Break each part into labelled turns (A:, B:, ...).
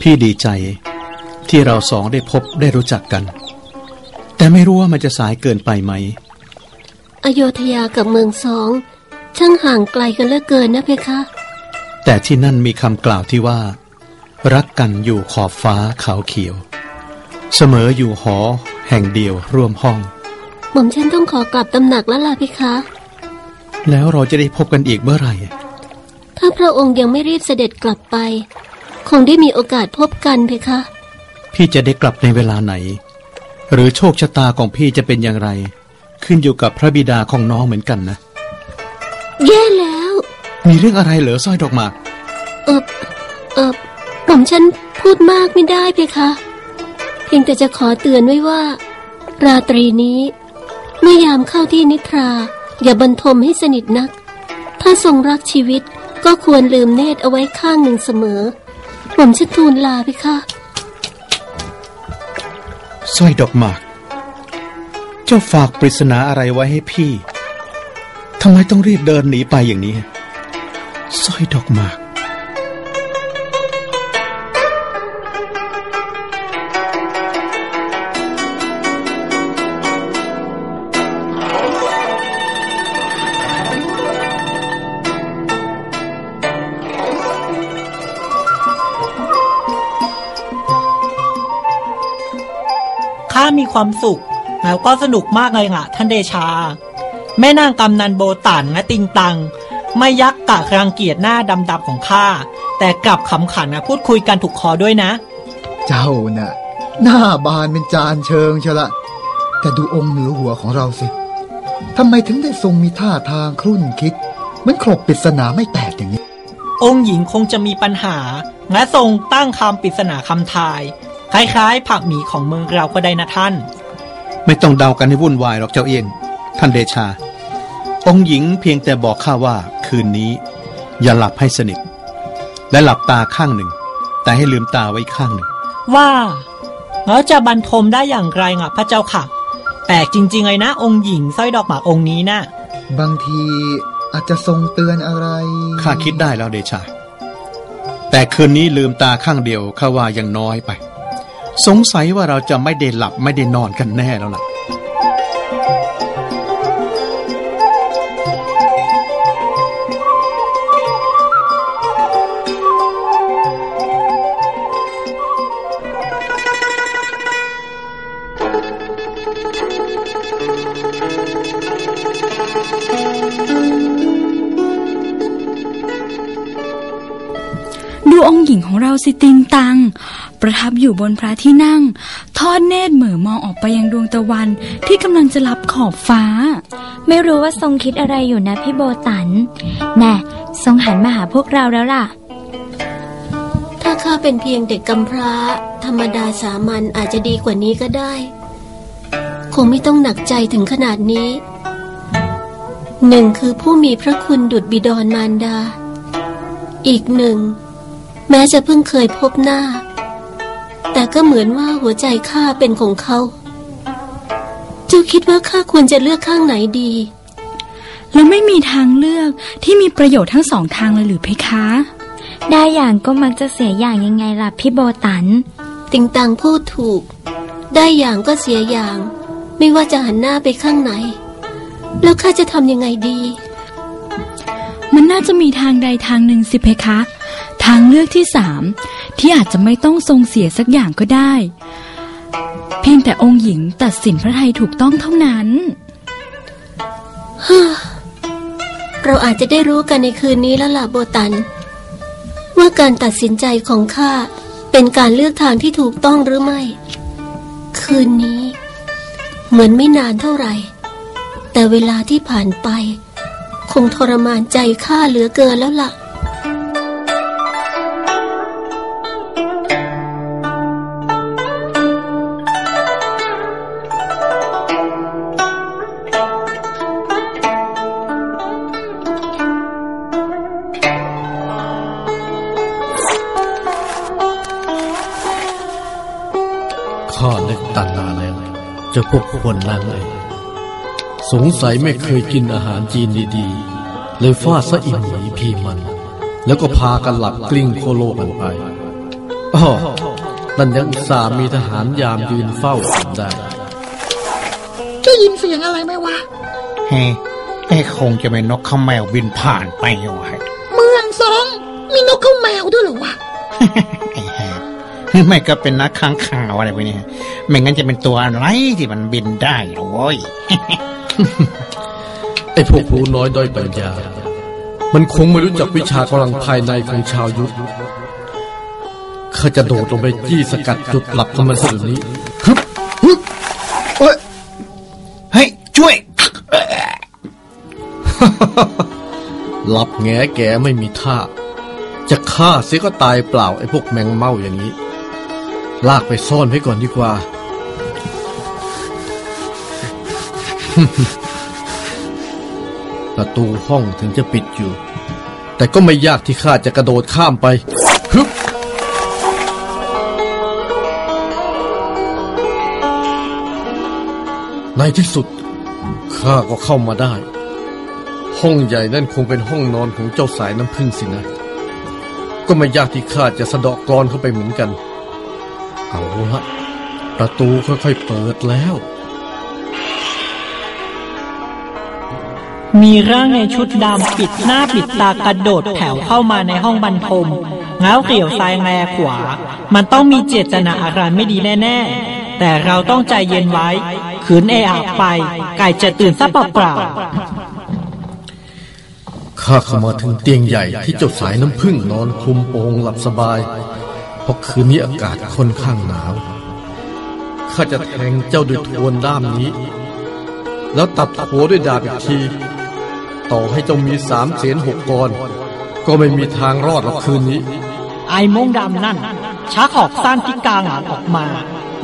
A: พี่ดีใจที่เราสองได้พบได้รู้จักกัน แต่ไม่รู้ว่ามันจะสายเกินไปไหม
B: อโยธยากับเมืองสอง ช่างห่างไกลกันเหลือเกินนะเพคะ
A: แต่ที่นั่นมีคำกล่าวที่ว่า รักกันอยู่ขอบฟ้าเขาเขียว เสมออยู่หอแห่งเดียวร่วมห้อง
B: หม่อมฉันต้องขอกลับตำหนักแล้วล่ะเพคะ
A: แล้วเราจะได้พบกันอีกเมื่อไหร่
B: ถ้าพระองค์ยังไม่รีบเสด็จกลับไป คงได้มีโอกาสพบกันเพคะ
A: พี่จะได้กลับในเวลาไหน หรือโชคชะตาของพี่จะเป็นอย่างไร ขึ้นอยู่กับพระบิดาของน้องเหมือนกันนะ
B: แย่แล้ว
A: มีเรื่องอะไรเหรอสร้อยดอกหมาก
B: เออเออหม่อมฉันพูดมากไม่ได้เพคะ เพียงแต่จะขอเตือนไว้ว่า ราตรีนี้ เมื่อยามเข้าที่นิทรา อย่าบรรทมให้สนิทนัก ถ้าทรงรักชีวิตก็ควรลืมเนตรเอาไว้ข้างหนึ่งเสมอ ผม่อมฉันทูลลาไปคะ
A: สร้อยดอกหมาก เจ้าฝากปริศนาอะไรไว้ให้พี่ทำไมต้องรีบเดินหนีไปอย่างนี้สร้อยดอกหมาก
C: ข้ามีความสุข แล้วก็สนุกมากเลยอะ ท่านเดชา แม่นางกำนันโบตันและติงตัง ไม่ยักกะรังเกียจหน้าดำๆของข้า แต่กลับขำขันนะพูดคุยกันถูกคอด้วยนะ
D: เจ้าน่ะ หน้าบานเป็นจานเชิงเชยวละ แต่ดูองค์เหนือหัวของเราสิทำไมถึงได้ทรงมีท่าทางครุ่นคิดเหมือนครบปริศนาไม่แตกอย่างนี้
C: องค์หญิงคงจะมีปัญหาและทรงตั้งคำปริศนาคำทาย คล้ายๆ ผักหมีของเมืองเราก็ได้นะท่าน
A: ไม่ต้องเดากันให้วุ่นวายหรอกเจ้าเอียงท่านเดชา องค์หญิงเพียงแต่บอกข้าว่าคืนนี้ อย่าหลับให้สนิท และหลับตาข้างหนึ่ง แต่ให้ลืมตาไว้ข้างหนึ่ง
C: ว่าแล้วจะบรรทมได้อย่างไรอะพระเจ้าค่ะ แปลกจริง ๆ เลยนะ องค์หญิงสร้อยดอกหมากองค์นี้นะ
D: บางทีอาจจะทรงเตือนอะไร
A: ข้าคิดได้แล้วเดชา แต่คืนนี้ลืมตาข้างเดียวข้าว่ายังน้อยไป สงสัยว่าเราจะไม่ได้หลับไม่ได้นอนกันแน่แล้วล่ะ
E: ดูองค์หญิงของเราสิติงตัง ประทับอยู่บนพระที่นั่ง ทอดเนตรเหม่อมองออกไปยังดวงตะวันที่กำลังจะรับขอบฟ้า
F: ไม่รู้ว่าทรงคิดอะไรอยู่นะพี่โบตัน แน่ทรงหันมาหาพวกเราแล้วล่ะ
B: ถ้าข้าเป็นเพียงเด็กกำพร้า ธรรมดาสามัญอาจจะดีกว่านี้ก็ได้ คงไม่ต้องหนักใจถึงขนาดนี้หนึ่งคือผู้มีพระคุณดุจบิดรมารดา อีกหนึ่ง แม้จะเพิ่งเคยพบหน้า แต่ก็เหมือนว่าหัวใจข้าเป็นของเขา เจ้าคิดว่าข้าควรจะเลือกข้างไหนดี
E: แล้วไม่มีทางเลือกที่มีประโยชน์ทั้งสองทางเลยหรือเพคะ
F: ได้อย่างก็มักจะเสียอย่างยังไงล่ะพี่โบตัน
B: ติงตังพูดถูก ได้อย่างก็เสียอย่าง ไม่ว่าจะหันหน้าไปข้างไหน แล้วข้าจะทำยังไงดี
E: มันน่าจะมีทางใดทางหนึ่งสิเพคะ ทางเลือกที่สาม ที่อาจจะไม่ต้องทรงเสียสักอย่างก็ได้ เพียงแต่องค์หญิงตัดสินพระทัยถูกต้องเท่านั้น
B: เราอาจจะได้รู้กันในคืนนี้แล้วล่ะโบตัน ว่าการตัดสินใจของข้าเป็นการเลือกทางที่ถูกต้องหรือไม่ คืนนี้ เหมือนไม่นานเท่าไหร่ แต่เวลาที่ผ่านไป คงทรมานใจข้าเหลือเกินแล้วล่ะ
G: ข้านึกตั้งนานแล้วเจะพวกคนนั้นเลย สงสัยไม่เคยกินอาหารจีนดีๆ เลยฟาดซะอิ่มหมีพีมัน แล้วก็พากันหลับกลิ้งโคโลกันไปเออ๋อนั่นยังอุตส่าห์มีทหารยามยืนเฝ้าได้
H: ได้ยินเสียงอะไรไหมวะ
I: เฮ้ไอ้คงจะเป็นนกข้าแมวบินผ่านไปวะ
H: เมืองสองมีนกเข้าแมวด้วยเหรอวะ
I: ไอ้แฮะไม่ก็เป็นนักค้างข่าวอะไรไปเนี่ยไม่งั้นจะเป็นตัวอะไรที่มันบินได้หรอเว้ย
G: ไอ้พวกรู้น้อยด้อยปัญญา มันคงไม่รู้จักวิชากำลังภายในของชาวยุทธข้าจะโดดลงไปจี้สกัดจุดหลับของมันสดนี้ฮึบฮึบ
D: เอ้ย
I: เฮ้ยช่วย
G: หลับแงแกไม่มีท่า จะฆ่าเสียก็ตายเปล่าไอ้พวกแมงเม่าอย่างนี้ ลากไปซ่อนไว้ก่อนดีกว่า ประตูห้องถึงจะปิดอยู่ แต่ก็ไม่ยากที่ข้าจะกระโดดข้ามไปฮึบในที่สุดข้าก็เข้ามาได้ ห้องใหญ่นั่นคงเป็นห้องนอนของเจ้าสายน้ำพึ่งสินะ ก็ไม่ยากที่ข้าจะสะเดาะกรอนเข้าไปเหมือนกัน เอาละประตูค่อยๆเปิดแล้ว
C: มีร่างในชุดดำปิดหน้าปิดตากระโดดแถวเข้ามาในห้องบรรทมง้าวเกี่ยวซ้ายแงขวา มันต้องมีเจตนาอะไรไม่ดีแน่ๆ แต่เราต้องใจเย็นไว้ ขืนเออาไป ไก่จะตื่นซะเปล่าๆ
G: ข้าเข้ามาถึงเตียงใหญ่ที่เจ้าสายน้ำพึ่งนอนคลุมโปงหลับสบายเพ ราะคืนนี้อากาศค่อนข้างหนาว ข้าจะแทงเจ้าด้วยทวนด้ามนี้ แล้วตัดหัวด้วยดาบอีกที ต่อให้เจ้ามีสามเสียนหกกร ก็ไม่มีทางรอดหรอกคืนนี้
C: ไอ้โมงดำนั่นชักหอกสั้นที่กลางหลังออกมา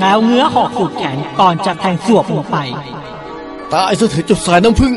C: แล้วเงื้อหอกสุดแขนก่อนจะแทงสวบลงไป
G: ตายซะเถอะเจ้าสายน้ำพึ่ง